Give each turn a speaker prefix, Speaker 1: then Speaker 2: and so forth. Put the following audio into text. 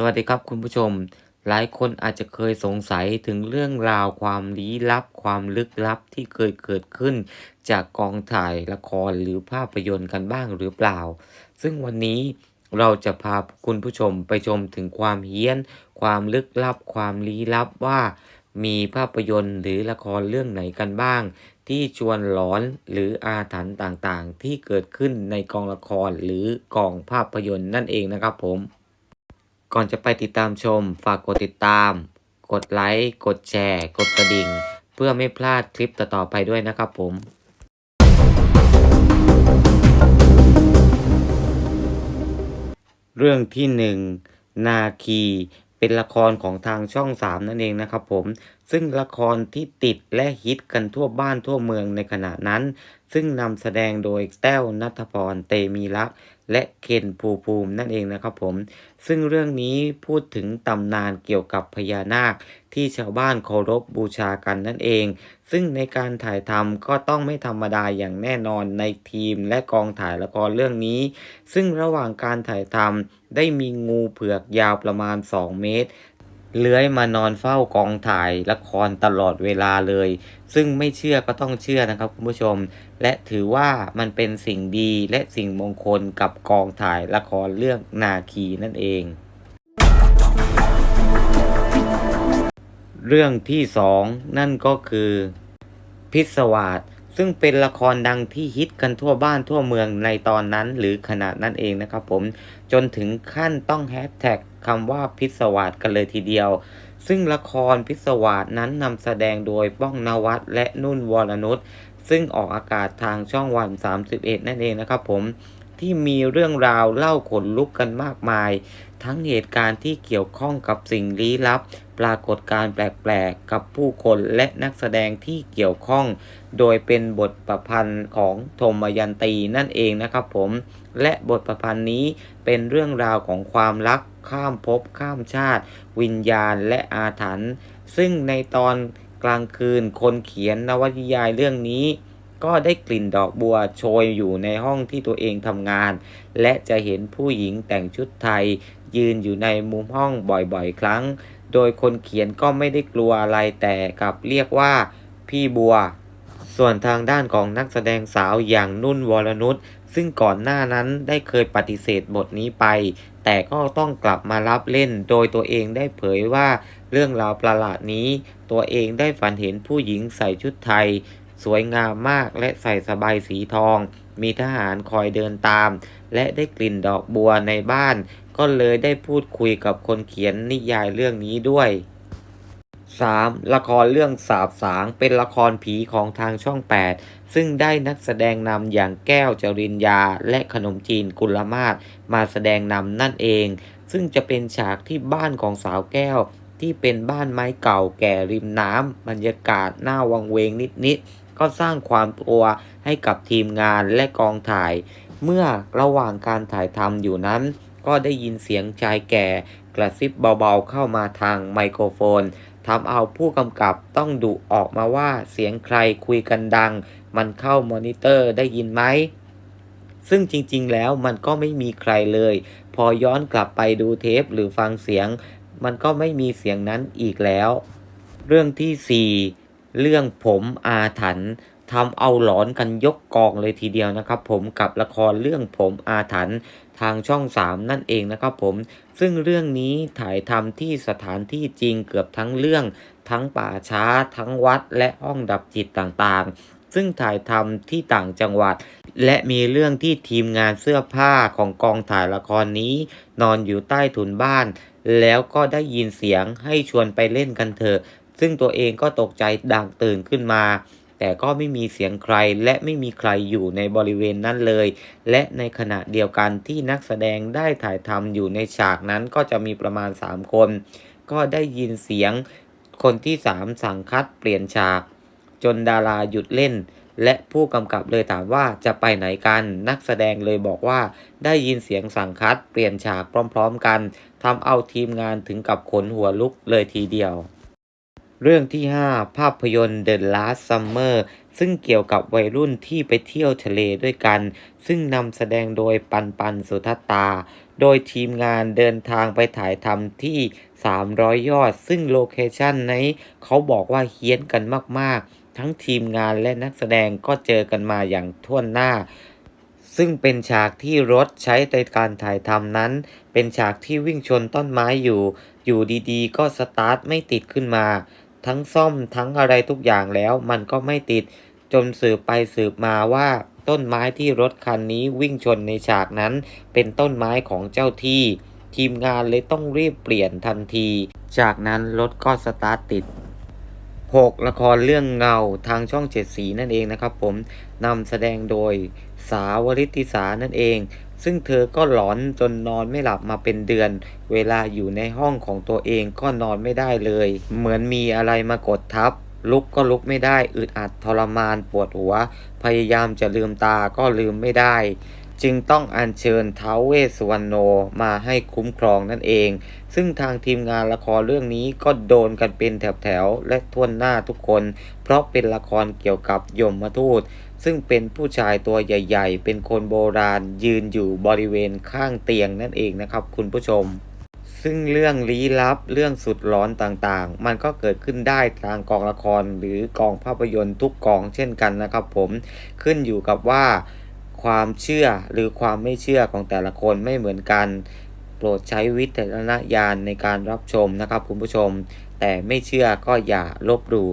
Speaker 1: สวัสดีครับคุณผู้ชม หลายคนอาจจะเคยสงสัยถึงเรื่องราวความลี้ลับ ความลึกลับที่เคยเกิดขึ้น จากกองถ่ายละครหรือภาพยนตร์กันบ้างหรือเปล่า ซึ่งวันนี้เราจะพาคุณผู้ชมไปชมถึงความเฮี้ยน ความลึกลับ ความลี้ลับว่า มีภาพยนตร์หรือละครเรื่องไหนกันบ้าง ที่ชวนหลอนหรืออาถรรพ์ต่างๆ ที่เกิดขึ้นในกองละครหรือกองภาพยนตร์นั่นเองนะครับผม ก่อนจะไปติดตามชม ฝากกดติดตาม กดไลค์ กดแชร์ กดกระดิ่ง เพื่อไม่พลาดคลิปต่อๆไปด้วยนะครับผม เรื่องที่หนึ่งนาคีเป็นละครของทางช่องสามนั่นเองนะครับผม ซึ่งละครที่ติดและฮิตกันทั่วบ้านทั่วเมืองในขณะนั้น ซึ่งนำแสดงโดยแต้วนัทพรเตมีรัก และเคนภูภูมินั่นเองนะครับผม ซึ่งเรื่องนี้พูดถึงตำนานเกี่ยวกับพญานาคที่ชาวบ้านเคารพบูชากันนั่นเอง ซึ่งในการถ่ายทำก็ต้องไม่ธรรมดาอย่างแน่นอนในทีมและกองถ่ายละครเรื่องนี้ ซึ่งระหว่างการถ่ายทำได้มีงูเผือกยาวประมาณ 2 เมตร เลื้อยมานอนเฝ้ากองถ่ายละครตลอดเวลาเลย ซึ่งไม่เชื่อก็ต้องเชื่อนะครับคุณผู้ชม และถือว่ามันเป็นสิ่งดีและสิ่งมงคลกับกองถ่ายละครเรื่องนาคีนั่นเอง เรื่องที่สองนั่นก็คือ พิศวาสซึ่งเป็นละครดังที่ฮิตกันทั่วบ้านทั่วเมืองในตอนนั้นหรือขณะนั้นเองนะครับผมจนถึงขั้นต้องแฮชแท็ก คำว่าพิศวาสกันเลยทีเดียว ซึ่งละครพิศวาสนั้นนำแสดงโดยป้องนวัดและนุ่นวรนุชซึ่งออกอากาศทางช่องวัน 31 นั่นเองนะครับผม ที่มีเรื่องราวเล่าขนลุกกันมากมาย ทั้งเหตุการณ์ที่เกี่ยวข้องกับสิ่งลี้ลับ ปรากฏการณ์แปลกๆ กับผู้คนและนักแสดงที่เกี่ยวข้อง โดยเป็นบทประพันธ์ของโทมยันตีนั่นเองนะครับผม และบทประพันธ์นี้เป็นเรื่องราวของความรักข้ามภพข้ามชาติ วิญญาณและอาถรรพ์ซึ่งในตอนกลางคืนคนเขียนนวนิยายเรื่องนี้ ก็ได้กลิ่นดอกบัวโชยอยู่ในห้องที่ตัวเองทำงาน และจะเห็นผู้หญิงแต่งชุดไทย ยืนอยู่ในมุมห้องบ่อยๆ ครั้ง โดยคนเขียนก็ไม่ได้กลัวอะไรแต่กลับเรียกว่า พี่บัว ส่วนทางด้านของนักแสดงสาวอย่างนุ่นวรนุชซึ่งก่อนหน้านั้นได้เคยปฏิเสธบทนี้ไป แต่ก็ต้องกลับมารับเล่น โดยตัวเองได้เผยว่า เรื่องราวประหลาดนี้ ตัวเองได้ฝันเห็นผู้หญิงใส่ชุดไทย สวยงามมากและใส่สบายสีทอง มีทหารคอยเดินตาม และได้กลิ่นดอกบัวในบ้าน ก็เลยได้พูดคุยกับคนเขียนนิยายเรื่องนี้ด้วย 3. ละครเรื่องสาบสางเป็นละครผีของทางช่อง 8 ซึ่งได้นักแสดงนำอย่างแก้วจริญญา และขนมจีนกุลมาศมาแสดงนำนั่นเอง ซึ่งจะเป็นฉากที่บ้านของสาวแก้วที่เป็นบ้านไม้เก่าแก่ริมน้ำบรรยากาศน่าวังเวงนิดๆ ก็สร้างความกลัวให้กับทีมงานและกองถ่าย เมื่อระหว่างการถ่ายทำอยู่นั้น ก็ได้ยินเสียงชายแก่กระซิบเบาๆเข้ามาทางไมโครโฟนทำเอาผู้กำกับต้องดุออกมาว่าเสียงใครคุยกันดัง มันเข้ามอนิเตอร์ได้ยินไหม ซึ่งจริงๆแล้วมันก็ไม่มีใครเลย พอย้อนกลับไปดูเทปหรือฟังเสียง มันก็ไม่มีเสียงนั้นอีกแล้ว เรื่องที่4 เรื่องผมอาถรรพ์ทำเอาหลอนกันยกกองเลยทีเดียวนะครับ ผมกับละครเรื่องผมอาถรรพ์ทางช่อง 3 นั่นเองนะครับผม ซึ่งเรื่องนี้ถ่ายทำที่สถานที่จริงเกือบทั้งเรื่อง ทั้งป่าช้า ทั้งวัด และห้องดับจิตต่างๆ ซึ่งถ่ายทำที่ต่างจังหวัด และมีเรื่องที่ทีมงานเสื้อผ้าของกองถ่ายละครนี้ นอนอยู่ใต้ถุนบ้าน แล้วก็ได้ยินเสียงให้ชวนไปเล่นกันเถอะ ซึ่งตัวเองก็ตกใจดังตื่นขึ้นมา แต่ก็ไม่มีเสียงใครและไม่มีใครอยู่ในบริเวณนั้นเลย และในขณะเดียวกันที่นักแสดงได้ถ่ายทำอยู่ในฉากนั้นก็จะมีประมาณ 3 คน ก็ได้ยินเสียงคนที่ 3 สั่งคัดเปลี่ยนฉาก จนดาราหยุดเล่นและผู้กำกับเลยถามว่าจะไปไหนกัน นักแสดงเลยบอกว่าได้ยินเสียงสั่งคัดเปลี่ยนฉากพร้อม ๆ กันทำเอาทีมงานถึงกับขนหัวลุกเลยทีเดียว เรื่องที่ 5 ภาพยนตร์ The Last Summer ซึ่งเกี่ยวกับวัยรุ่นที่ไปเที่ยวทะเลด้วยกัน ซึ่งนำแสดงโดยปันปันสุทัตตา โดยทีมงานเดินทางไปถ่ายทำที่ 300 ยอด ซึ่งโลเคชั่นนี้เขาบอกว่าเฮี้ยนกันมาก ๆ ทั้งทีมงานและนักแสดงก็เจอกันมาอย่างท่วนหน้า ซึ่งเป็นฉากที่รถใช้ในการถ่ายทำนั้น เป็นฉากที่วิ่งชนต้นไม้อยู่ อยู่ดีๆ ก็สตาร์ทไม่ติดขึ้นมา ทั้งซ่อมทั้งอะไรทุกอย่างแล้วมันก็ไม่ติด จนสืบไปสืบมาว่าต้นไม้ที่รถคันนี้วิ่งชนในฉากนั้น เป็นต้นไม้ของเจ้าที่ ทีมงานเลยต้องรีบเปลี่ยนทันที จากนั้นรถก็สตาร์ทติด 6. ละครเรื่องเงาทางช่องเจ็ดสีนั่นเองนะครับผมนำแสดงโดยสาวริติสานั่นเอง ซึ่งเธอก็หลอนจนนอนไม่หลับมาเป็นเดือน เวลาอยู่ในห้องของตัวเองก็นอนไม่ได้เลย เหมือนมีอะไรมากดทับ ลุกก็ลุกไม่ได้ อึดอัดทรมานปวดหัว พยายามจะลืมตาก็ลืมไม่ได้ จึงต้องอัญเชิญท้าวเวสสุวรรณโนมาให้คุ้มครองนั่นเอง ซึ่งทางทีมงานละครเรื่องนี้ก็โดนกันเป็นแถวๆ และทวนหน้าทุกคน เพราะเป็นละครเกี่ยวกับยมทูต ซึ่งเป็นผู้ชายตัวใหญ่ๆ เป็นคนโบราณยืนอยู่บริเวณข้างเตียงนั่นเองนะครับคุณผู้ชมซึ่งเรื่องลี้ลับเรื่องสุดร้อนต่างๆ มันก็เกิดขึ้นได้ทางกองละครหรือกองภาพยนตร์ทุกกองเช่นกันนะครับผมขึ้นอยู่กับว่า ความเชื่อหรือความไม่เชื่อของแต่ละคนไม่เหมือนกัน โปรดใช้วิจารณญาณในการรับชมนะครับคุณผู้ชม แต่ไม่เชื่อก็อย่าลบหลู่